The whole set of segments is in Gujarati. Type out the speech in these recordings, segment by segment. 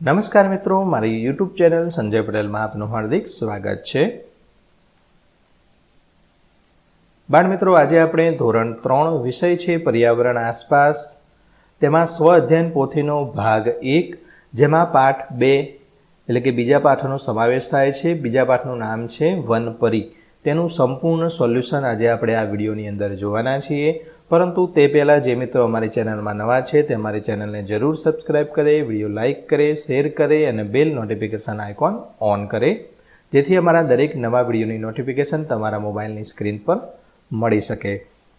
નમસ્કાર મિત્રો, મારી યુટ્યુબ ચેનલ સંજય પટેલમાં આપનું હાર્દિક સ્વાગત છે. બાળ મિત્રો, આજે આપણે ધોરણ ત્રણ વિષય છે, પર્યાવરણ આસપાસ. તેમાં સ્વ અધ્યયન પોથીનો ભાગ એક, જેમાં પાઠ બે, એટલે કે બીજા પાઠનો સમાવેશ થાય છે. બીજા પાઠનું નામ છે વનપરી. તેનું સંપૂર્ણ સોલ્યુશન આજે આપણે આ વિડીયોની અંદર જોવાના છીએ. પરંતુ તે પહેલાં જે મિત્રો અમારી ચેનલમાં નવા છે, તે અમારી ચેનલને જરૂર સબસ્ક્રાઇબ કરે વીડિયો લાઇક કરે શેર કરે અને બેલ નોટિફિકેશન આઇકોન ઓન કરે, જેથી અમારા દરેક નવા વિડીયોની નોટિફિકેશન તમારા મોબાઈલની સ્ક્રીન પર મળી શકે.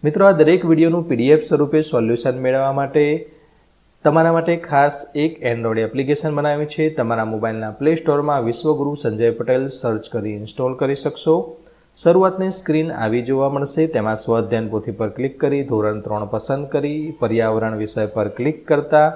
મિત્રો, આ દરેક વિડીયોનું પીડીએફ સ્વરૂપે સોલ્યુશન મેળવવા માટે તમારા માટે ખાસ એક એન્ડ્રોઈડ એપ્લિકેશન બનાવી છે. તમારા મોબાઈલના પ્લે સ્ટોરમાં વિશ્વગુરુ સંજય પટેલ સર્ચ કરી ઇન્સ્ટોલ કરી શકશો. શરૂઆતની સ્ક્રીન આવી જોવા મળશે. તેમાં સ્વઅધ્યયન પોથી પર ક્લિક કરી, ધોરણ ત્રણ પસંદ કરી, પર્યાવરણ વિષય પર ક્લિક કરતા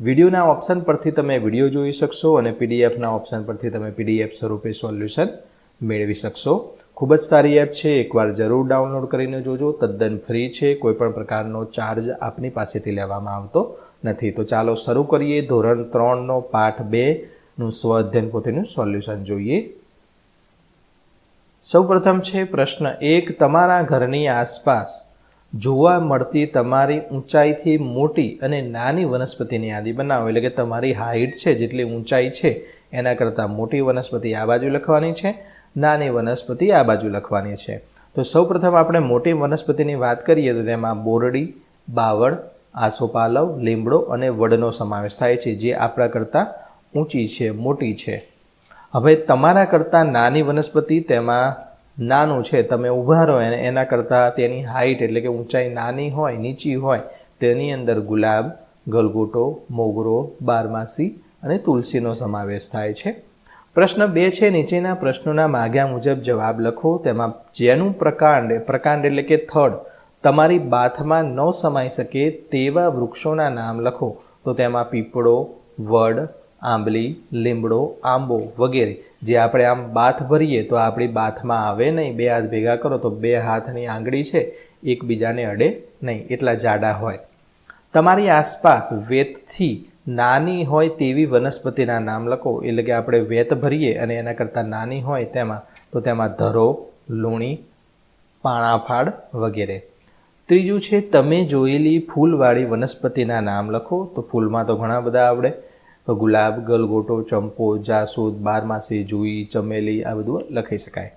વિડીયોના ઓપ્શન પરથી તમે વીડિયો જોઈ શકશો અને પીડીએફના ઓપ્શન પરથી તમે પીડીએફ સ્વરૂપે સોલ્યુશન મેળવી શકશો. ખૂબ જ સારી એપ છે. એકવાર જરૂર ડાઉનલોડ કરીને જોજો. તદ્દન ફ્રી છે. કોઈપણ પ્રકારનો ચાર્જ આપની પાસેથી લેવામાં આવતો નથી. તો ચાલો શરૂ કરીએ. ધોરણ ત્રણનો પાઠ બેનું સ્વ અધ્યયન પોથીનું સોલ્યુશન જોઈએ. સૌપ્રથમ છે પ્રશ્ન એક, તમારા ઘરની આસપાસ જોવા મળતી તમારી ઊંચાઈથી મોટી અને નાની વનસ્પતિની યાદી બનાવો. એટલે કે તમારી હાઇટ છે, જેટલી ઊંચાઈ છે, એના કરતાં મોટી વનસ્પતિ આ બાજુ લખવાની છે, નાની વનસ્પતિ આ બાજુ લખવાની છે. તો સૌપ્રથમ આપણે મોટી વનસ્પતિની વાત કરીએ તો તેમાં બોરડી, બાવળ, આસોપાલવ, લીમડો અને વડનો સમાવેશ થાય છે, જે આપણા કરતાં ઊંચી છે, મોટી છે. હવે તમારા કરતાં નાની વનસ્પતિ તેમાં નાનું છે, તમે ઊભા રહો, એને એના કરતાં તેની હાઈટ એટલે કે ઊંચાઈ નાની હોય, નીચી હોય, તેની અંદર ગુલાબ, ગલગોટો, મોગરો, બારમાસી અને તુલસીનો સમાવેશ થાય છે. પ્રશ્ન બે છે, નીચેના પ્રશ્નોના માગ્યા મુજબ જવાબ લખો. તેમાં જેનું પ્રકાંડ પ્રકાંડ એટલે કે થડ, તમારી બાથમાં ન સમાઈ શકે તેવા વૃક્ષોના નામ લખો. તો તેમાં પીપળો, વડ આંબલી, લીમડો, આંબો વગેરે. જે આપણે આમ બાથ ભરીએ તો આપણી બાથમાં આવે નહીં. બે હાથ ભેગા કરો તો બે હાથની આંગળી છે, એકબીજાને અડે નહીં. એટલા જાડા હોય. તમારી આસપાસ વેતથી નાની હોય તેવી વનસ્પતિના નામ લખો. એટલે કે આપણે વેત ભરીએ અને એના કરતાં નાની હોય તેમાં, તો તેમાં ધરો, લૂણી, પાણાફાડ વગેરે. ત્રીજું છે, તમે જોયેલી ફૂલવાળી વનસ્પતિના નામ લખો. તો ફૂલમાં તો ઘણા બધા આવડે. ગુલાબ, ગલગોટો, ચંપો, જાસૂદ, બારમાસી, જુઈ, ચમેલી આ બધું લખી શકાય.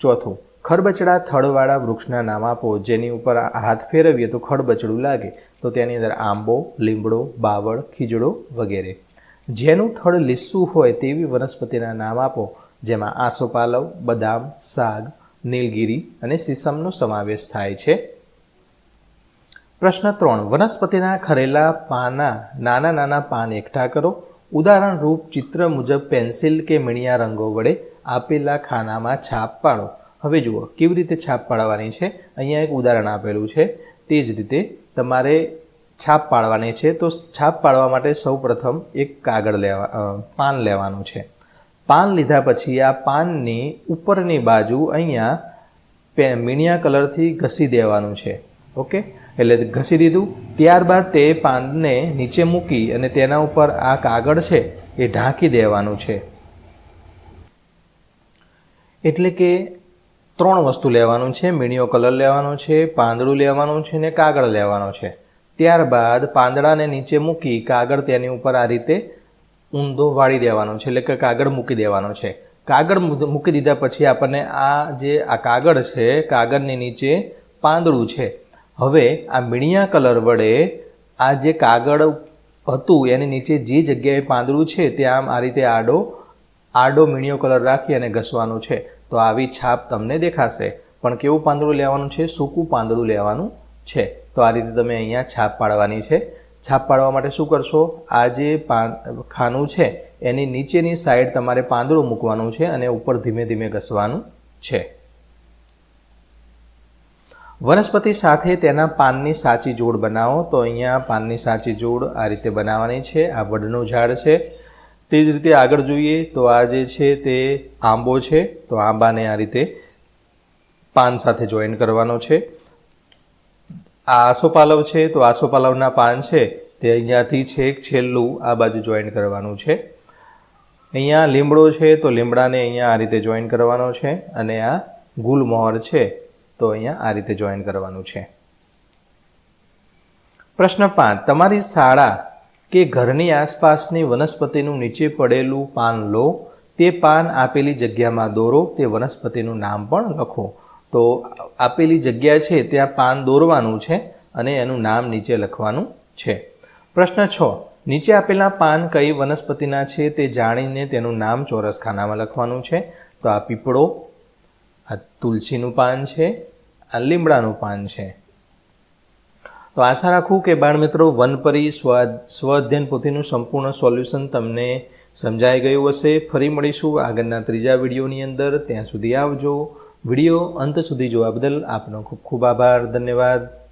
ચોથું, ખરબચડા થડવાળા વૃક્ષના નામ આપો. જેની ઉપર હાથ ફેરવીએ તો ખડબચડું લાગે. તો તેની અંદર આંબો, લીમડો, બાવળ, ખીજડો વગેરે. જેનું થડ લીસું હોય તેવી વનસ્પતિના નામ આપો. જેમાં આસોપાલવ, બદામ, સાગ, નીલગીરી અને સીસમનો સમાવેશ થાય છે. પ્રશ્ન ત્રણ. વનસ્પતિના ખરેલા પાના, નાના નાના પાન એકઠા કરો. ઉદાહરણરૂપ ચિત્ર મુજબ પેન્સિલ કે મીણિયા રંગો વડે આપેલા ખાનામાં છાપ પાડો. હવે જુઓ, કેવી રીતે છાપ પાડવાની છે? અહીંયા એક ઉદાહરણ આપેલું છે. તે જ રીતે તમારે છાપ પાડવાની છે, તો છાપ પાડવા માટે સૌ પ્રથમ એક કાગળ લેવા પાન લેવાનું છે. પાન લીધા પછી આ પાનની ઉપરની બાજુ અહીંયા મીણિયા કલરથી ઘસી દેવાનું છે. ઓકે? એટલે ઘસી દીધું. ત્યારબાદ તે પાનને નીચે મૂકી અને તેના ઉપર આ કાગળ છે એ ઢાંકી દેવાનું છે. એટલે કે ત્રણ વસ્તુ લેવાનું છે, મીણીયો કલર લેવાનો છે, પાંદડું લેવાનું છે ને કાગળ લેવાનો છે. ત્યારબાદ પાંદડાને નીચે મૂકી કાગળ તેની ઉપર આ રીતે ઊંધો વાળી દેવાનો છે, એટલે કે કાગળ મૂકી દેવાનો છે. કાગળ મૂકી દીધા પછી આપણને આ જે આ કાગળ છે, કાગળની નીચે પાંદડું છે હવે આ મીણિયા કલર વડે આ જે કાગળ હતું, એની નીચે જે જગ્યાએ પાંદડું છે ત્યાં આમ આ રીતે આડો આડો મીણિયો કલર રાખી અને ઘસવાનું છે. તો આવી છાપ તમને દેખાશે. પણ કેવું પાંદડું લેવાનું છે? સૂકું પાંદડું લેવાનું છે. તો આ રીતે તમે અહીંયા છાપ પાડવાની છે. છાપ પાડવા માટે શું કરશો? આ જે ખાનું છે, એની નીચેની સાઈડ તમારે પાંદડું મૂકવાનું છે અને ઉપર ધીમે ધીમે ઘસવાનું છે. વનસ્પતિ સાથે તેના પાનની સાચી જોડ બનાવો. તો અહીંયા પાનની સાચી જોડ આ રીતે બનાવવાની છે. આ વડનું ઝાડ છે. તે જ રીતે આગળ જોઈએ તો આ જે છે તે આંબો છે. તો આંબાને આ રીતે પાન સાથે જોઈન કરવાનો છે. આ આસોપાલવ છે. તો આસોપાલવના પાન છે. તે અહીંયાથી છેક છેલ્લું આ બાજુ જોઈન કરવાનું છે. અહીંયા લીમડો છે. તો લીમડાને અહીંયા આ રીતે જોઈન કરવાનો છે. અને આ ગુલમોહર છે. તો અહીંયા આ રીતે જોઈન કરવાનું છે. પ્રશ્ન પાંચ, તમારી શાળા કે ઘરની આસપાસની વનસ્પતિનું નીચે પડેલું પાન લો, તે પાન આપેલી જગ્યામાં દોરો, તે વનસ્પતિનું નામ પણ લખો. તો આપેલી જગ્યા છે, ત્યાં પાન દોરવાનું છે અને એનું નામ નીચે લખવાનું છે. પ્રશ્ન છ, નીચે આપેલા પાન કઈ વનસ્પતિના છે તે જાણીને તેનું નામ ચોરસ ખાનામાં લખવાનું છે. તો આ પીપળો આ તુલસીનું પાન છે, આ લીમડાનું પાન છે. તો આશા રાખું કે બાળમિત્રો વનપરી સ્વ સ્વ અધ્યયન પોથીનું સંપૂર્ણ સોલ્યુશન તમને સમજાઈ ગયું હશે. ફરી મળીશું આગળના ત્રીજા વિડીયોની અંદર. ત્યાં સુધી આવજો. વીડિયો અંત સુધી જોવા બદલ આપનો ખૂબ ખૂબ આભાર. ધન્યવાદ.